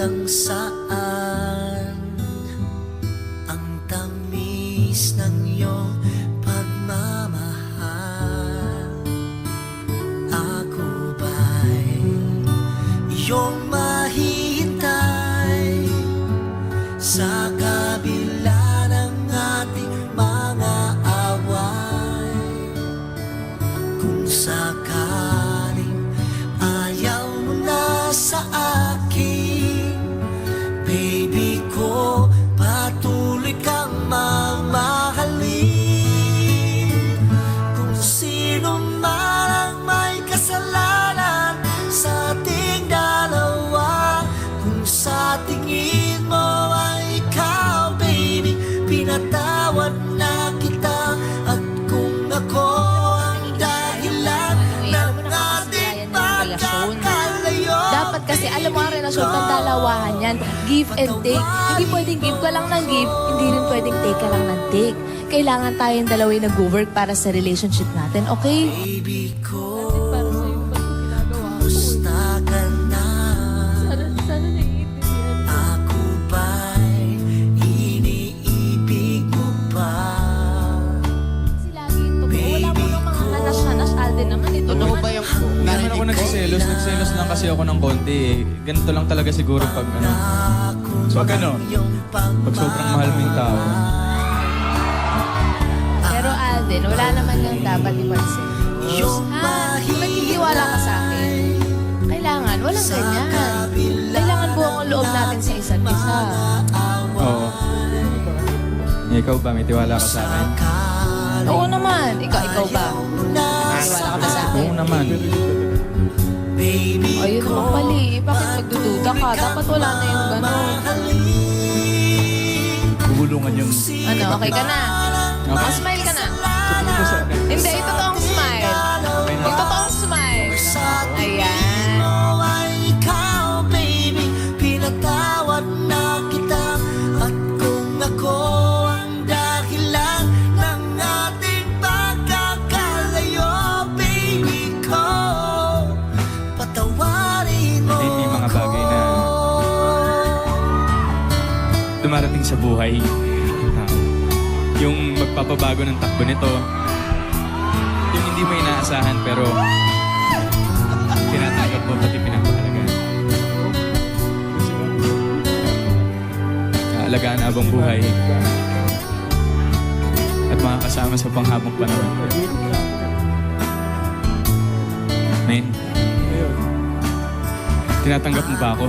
hanggang saan dalawahan yan. Give and take. Hindi pwedeng give ka lang ng give, hindi rin pwedeng take ka lang ng take. Kailangan tayong dalawa yung nag-work para sa relationship natin, okay? Baby ko, yung Hindi naman ako narinig ko? nagsiselos. Nagselos lang kasi ako ng konti eh. Ganito lang talaga siguro pag ano. Pag ano, pag sobrang mahal mo yung tao. Pero Alden, wala naman yung dapat ipansin. Ha? Kung nagtitiwala ka sa akin, kailangan, walang ganyan. Kailangan buong ang loob natin sa isa't isa. Oo. Eh, ikaw ba? May tiwala ka sa akin? Oo naman. Ikaw, ikaw ba? Tiwala ka ba sa akin? Oo naman. Baby Ayun naman pali. Bakit magdududa ka? Dapat wala na yung gano'n. Bubulungan yung... Ano, okay ka na? Okay. Oh, smile ka dumarating sa buhay. Ah, yung magpapabago ng takbo nito. Yung hindi mo inaasahan pero tinatanggap mo pati pinapahalaga. Kaalagaan habang buhay. At makakasama sa panghabang panahon. Men, tinatanggap mo ba ako?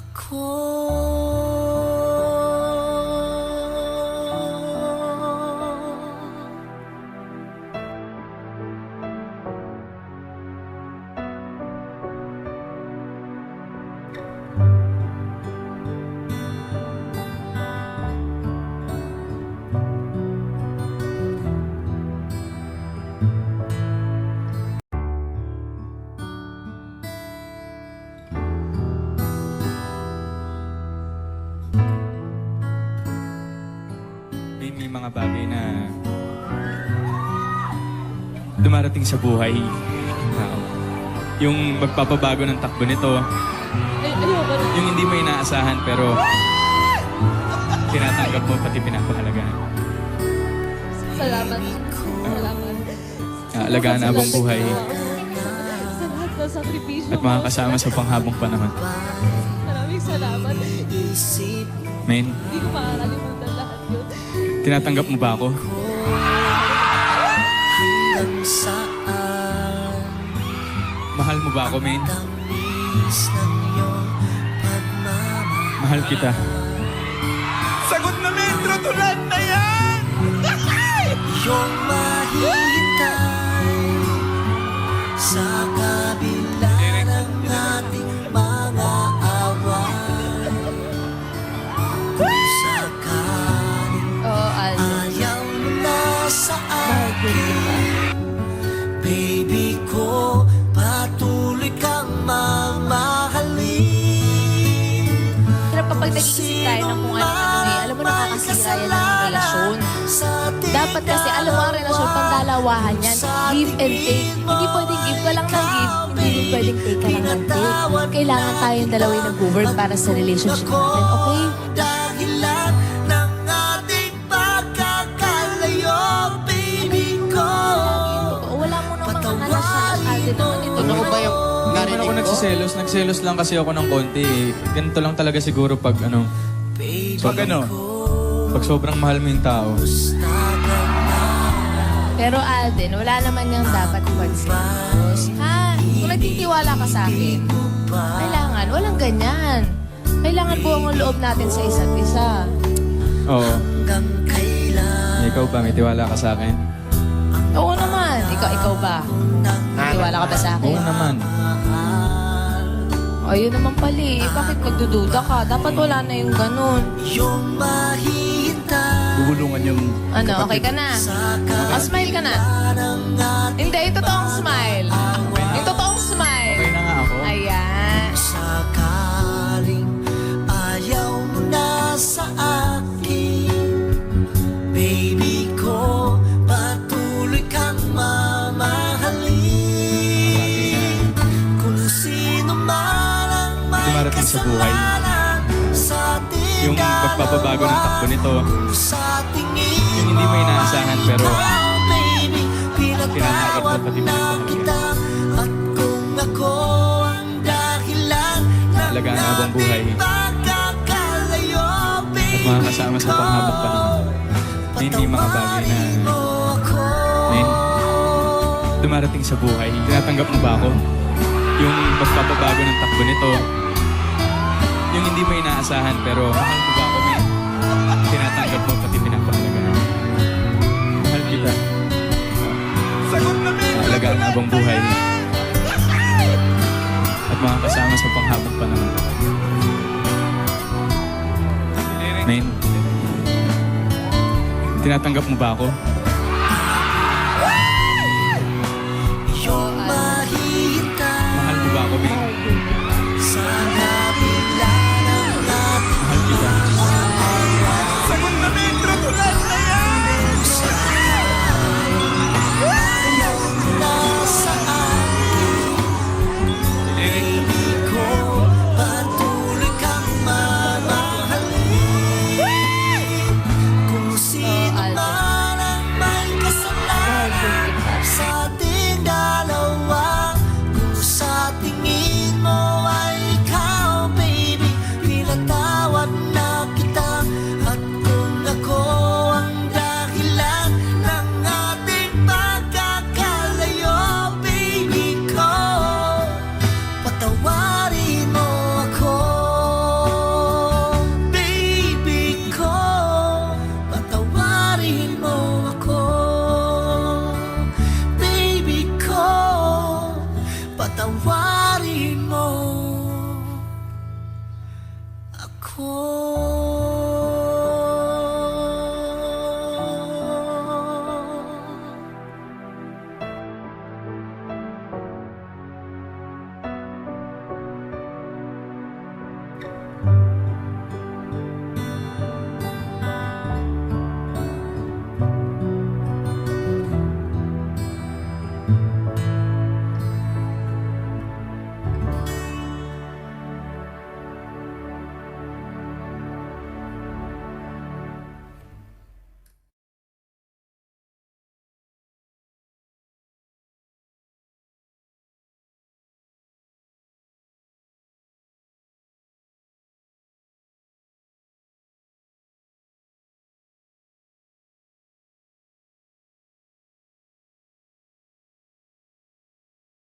Ako mga bagay na dumarating sa buhay. Ah, yung magpapabago ng takbo nito. Ay. Yung hindi mo inaasahan pero tinatanggap mo pati pinapahalagaan. Salamat. Salamat. Alagaan habang buhay Sa lahat ng sakripisyo at makakasama sa panghabang panahon. Maraming salamat. Men, Hindi ko makakalimutan lahat yun. Tinatanggap mo ba ako? Mahal mo ba ako, men? Mahal kita. Sagot na metro to lahat na yan! Iyong mahihintay patuloy kang mamahalin Pero kapag nag-isip tayo ng kung ano-ano eh, alam mo nakakasira yan ng relasyon. Dapat kasi, alam mo ang relasyon, pandalawahan yan. Give and take. Hindi pwedeng give ka lang ng give, hindi pwedeng take ka lang ng take. Kailangan tayong dalawa yung nag-work para sa relationship natin, okay? Nagsiselos. Nagselos lang kasi ako ng konti eh. Ganito lang talaga siguro pag ano, Pag ano? pag sobrang mahal mo yung tao. Pero Alden, wala naman yung dapat pagsilos. Ha? Kung nagtitiwala ka sa akin, kailangan, walang ganyan. Kailangan buong ang loob natin sa isa't isa. Oo. Ikaw ba? May tiwala ka sa akin? Oo naman. Ikaw, ikaw ba? Tiwala ka ba sa akin? Oo naman. O, yun naman pala eh. Bakit nagdududa ka? Dapat wala na yung ganun. Yung mahihintay Bubulungan yung... Ano, okay ka na? O, smile ka na. Hindi, yung totoong smile. Yung sa buhay. Yung magpapabago ng takbo nito. Yung hindi mo inaasahan pero pinatawad Tinatawad pati na kita At kung ako ang dahilan Alagaan habang buhay. at makakasama sa panghabang panahon. May hindi mga bagay na mo. Men, dumarating sa buhay. Tinatanggap mo ba ako? Yung magpapabago ng takbo nito. Yung hindi mo inaasahan pero mahal mo ba ako, men? Tinatanggap mo pati pinapahalagaan. Mahal kita. Sagot na metro to Alagaan lahat habang buhay. At makakasama sa panghabang panahon. Men, tinatanggap mo ba ako?